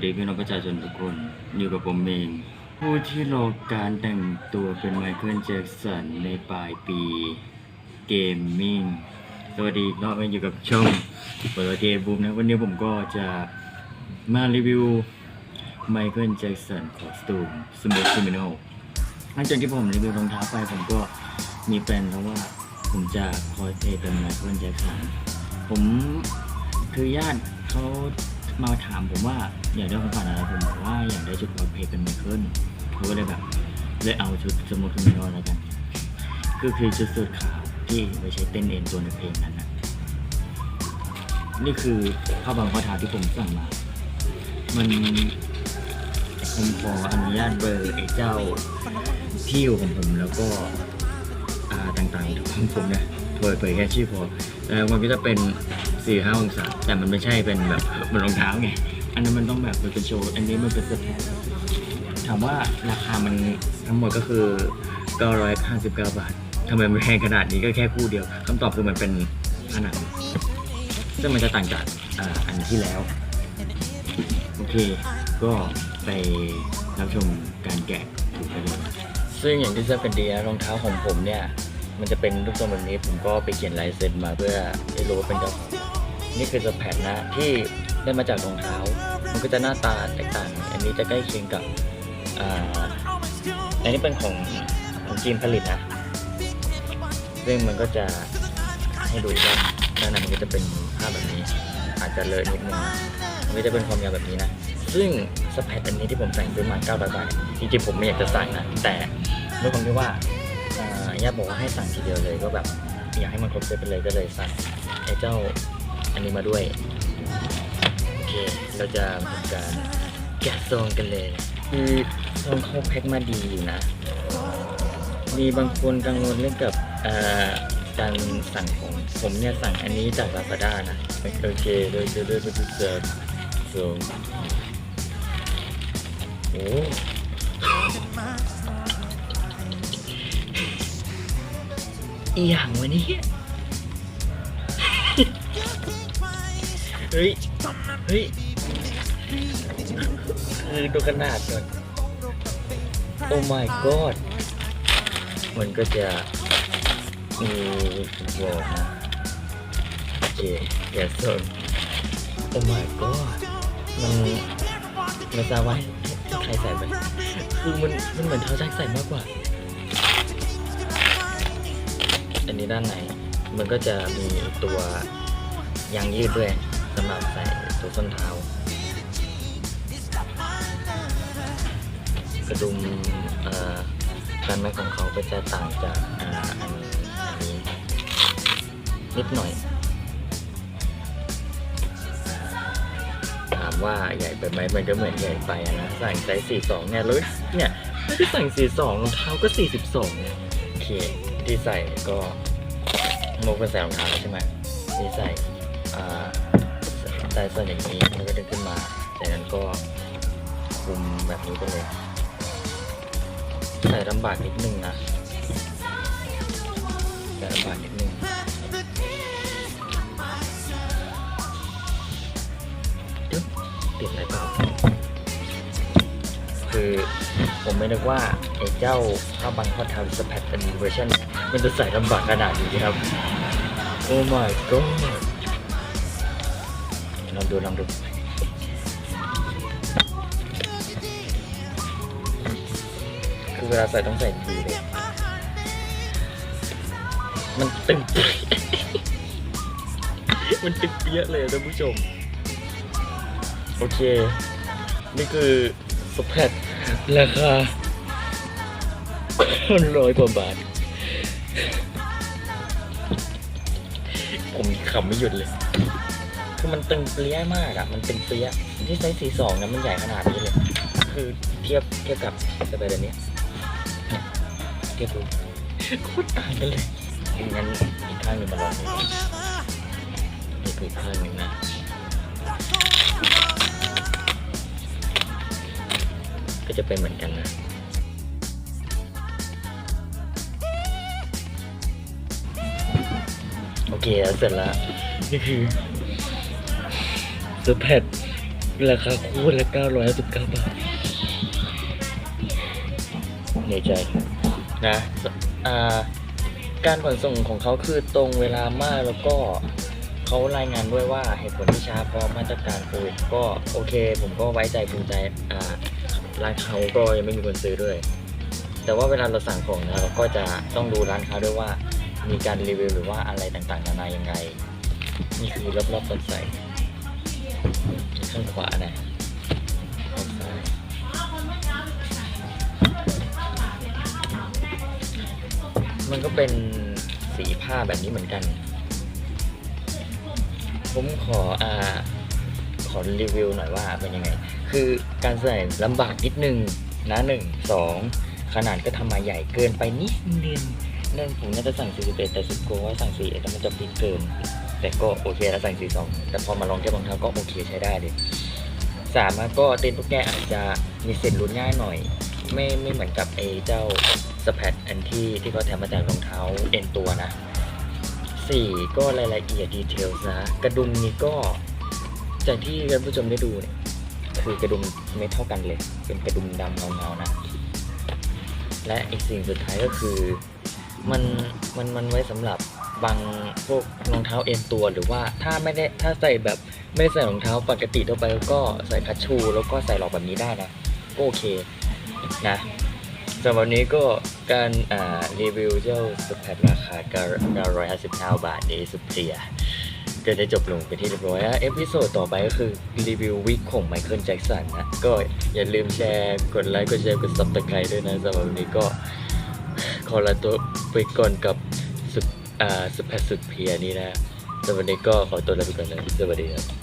วัสดีพี่น้องประชาชนทุกคนอยู่กับผมเอง ผู้ที่รอการแต่งตัวเป็นไมเคิลแจ็คสันในปลายปีเกมมิ่งสวัสดีก็มาอยู่กับช่องเปิดเกมบูมนะ วันนี้ผมก็จะมารีวิวไมเคิลแจ็คสันคอสตูมสมูทซิมิโนหลังจากที่ผมรีวิวรองเท้าไปผมก็มีแปลนแล้วว่าผมจะคอยเพลย์เป็นไมเคิลแจ็คสันผมคือญาติเขา มาถามผมว่าอยากได้ของขวัญอะไรผมบอกว่าอยากได้ชุดคอสเพลย์เป็นไมเคิลเขาก็เลยแบบเลยเอาชุดสมุทรมิโนแล้วกัน ก็คือชุดสูทขาวที่ไว้ใช้เต้นเอ็นตัวในเพลงนั้นนะนี่คือผ้าบางข้อเท้าที่ผมสั่งมา มันผมขออนุญาตเบอร์ไอ้เจ้าที่อยู่ของผมแล้วก็ อ่าต่างๆของผมเนี่ย เปิดเผยแค่ชื่อพอแต่มันก็จะเป็น4ี่ห้าองศาแต่มันไม่ใช่เป็นแบบบนรองเท้าไง อันนั้นมันต้องแบบมันเป็นโชว์ อันนี้มันเป็นสแตนถามว่าราคามันทั้งหมดก็คือ959บาททำไมมันแพงขนาดนี้ก็แค่คู่เดียวคำตอบคือมันเป็นผนังซึ่งมันจะต่างจากอ,อันที่แล้ว โอเค ก็ไปรับชมการแกะถูกไปเลยซึ่งอย่างที่ทราบกันดีนะรองเท้าของผมเนี่ย มันจะเป็นรูปทรงแบบนี้ผมก็ไปเขียนลายเซ็นมาเพื่อให้รู้ว่าเป็นเจ้าของนี่คือสแพดนะที่ได้มาจากรองเท้า มันก็จะหน้าตาแตกต่าง อันนี้จะใกล้เคียงกับอ่าอันนี้เป็นของของจีนผลิตนะซึ่งมันก็จะให้ดูว่าด้านในมันก็จะเป็นภาพแบบนี้ อาจจะเลอะนิดนึงมันก็จะเป็นความยาวแบบนี้นะ ซึ่งสแพดอันนี้ที่ผมสั่งซื้อมา900บาทจริงๆผมไม่อยากจะใส่นะแต่ด้วยความที่ว่า ญาติบอกว่าให้สั่งทีเดียวเลยก็แบบอยากให้มันครบเซตไปเลยก็เลยสั่งไอ้เจ้าอันนี้มาด้วยโอเคเราจะทำการแกะซองกันเลย คือซองเขาแพ็คมาดีอยู่นะ มีบางคนกังวลเรื่องกับเอ่อการสั่งของผมเนี่ยสั่งอันนี้จาก Lazada นะโอเคโดยจะด้วยพิเศษส่งโอ้ อีหยังวะนี่เฮ้ย เฮ้ยคือดูขนาดก่อนโอ้ my god มันก็จะมีบอกนะโอเคอย่าสนโอ้ my god มันไม่ทราบว่าใครใส่ไหมคือมันมันเหมือนเท้าแจ็คใส่มากกว่า อันนี้ด้านในมันก็จะมีตัวยางยืดด้วยสำหรับใส่ตัวส้นเท้า กระดุมการแม็กของเขาก็จะต่างจากอันนี้นิดหน่อย ถามว่าใหญ่ไปไหมมันก็เหมือนใหญ่ไปอะนะสั่งไซส์42เนี่ยเลยเนี่ยไม่ได้สั่ง42รองเท้าก็ 42เนี่ยโอเค ที่ใส่ก็โมเป็นใส่รองเท้าใช่ไหมที่ใส่อ่าใส่ส่วนอย่างนี้แล้วก็ดึงขึ้นมาจากนั้นก็คุมแบบนี้ไปเลย ใส่ลำบากนิดนึงนะใส่ลำบากนิดนึงเอ๊ะติดอะไรเปล่าคือ ผมไม่นึกว่าไอ้เจ้าผ้าบังข้อเท้าสแพดเป็นเวอร์ชันมันจะใส่ลำบากขนาดนี้ครับ โอ้ my god ลองดูลองดูคือเวลาใส่ต้องใส่ดีเลย มันตึง มันตึงเปี้ยเลยท่านผู้ชม โอเค นี่คือสแพด ราคาร้อยกว่าบาท ผมขำไม่หยุดเลย คือมันตึงเปรี้ยมากอะมันตึงเปรี้ยที่ไซส์สี่สองนะมันใหญ่ขนาดนี้เลย คือเทียบเทียบกับสไปเดอร์เนี้ยเทียบดูโคตรต่างกันเลยงั้นอีกข้างหนึ่งมาลองดูอีกข้างหนึ่งนะ ก็จะเป็นเหมือนกันนะโอเคแล้วเสร็จแล้วนี่คือสแพดราคาคู่ละเก้าร้อยสิบเก้าบาทในใจนะอ่าการขนส่งของเขาคือตรงเวลามากแล้วก็เขารายงานด้วยว่าเหตุผลที่ช้าเพราะมาตรการโควิดก็โอเค ผมก็ไว้ใจภูมิใจอ่า ร้านเขาก็ยังไม่มีคนซื้อด้วย แต่ว่าเวลาเราสั่งของนะเราก็จะต้องดูร้านค้าด้วยว่ามีการรีวิวหรือว่าอะไรต่างๆนานายังไง นี่คือรอบๆต้นใส่ข้างขวานะข้างซ้ายมันก็เป็นสีผ้าแบบนี้เหมือนกัน ผมขออ่าขอรีวิวหน่อยว่าเป็นยังไง คือการใส่ลำบากนิดนึงนะหนึ่งสองขนาดก็ทำมาใหญ่เกินไปนิดนึงเนื่องผมน่าจะสั่ง 41 แต่สุดกวว่าสั่ง 41แล้วมันจะปิดเกิน แต่ก็โอเคแล้วสั่ง 42 แต่พอมาลองแค่รองเท้าก็โอเคใช้ได้เลยสามก็เต็นท์พวกแกอาจจะมีเซ็นลุ้นง่ายหน่อย ไม่ไม่เหมือนกับไอ้เจ้าสแปดอันที่ที่เขาแถมมาจากรองเท้าเอ็นตัวนะสี่ก็รายละเอียดดีเทลนะ กระดุมนี้ก็จากที่ท่านผู้ชมได้ดูเนี่ย คือกระดุมไม่เท่ากันเลย เป็นกระดุมดำเงาๆนะ และอีกสิ่งสุดท้ายก็คือมันมันมันไว้สำหรับบางพวกรองเท้าเอ็นตัวหรือว่าถ้าไม่ได้ถ้าใส่แบบไม่ใส่รองเท้าปกติทั่วไปก็ใส่คัชชู แล้วก็ใส่หลอกแบบนี้ได้นะก็โอเคนะสำหรับวันนี้ก็การรีวิวเจ้าสแปดราคา959บาทนี้สุด เสียก็ได้จบลงไปนที่เรียบร้อยแล้วเอพิโซดต่อไปก็คือรีวิววิกของไมเคิลแจ็คสันนะ ก็อย่าลืมแชร์กดไลค์กดแชร์กดซับสไครต์ด้วยนะสำหรับวันนี้ก็ขอลาตัวไปก่อนกับสุดอ่าสุดแพสุดเพียนี้นะสำหรับวันนี้ก็ขอตัวลาไปก่อนนะสวัสดีครับ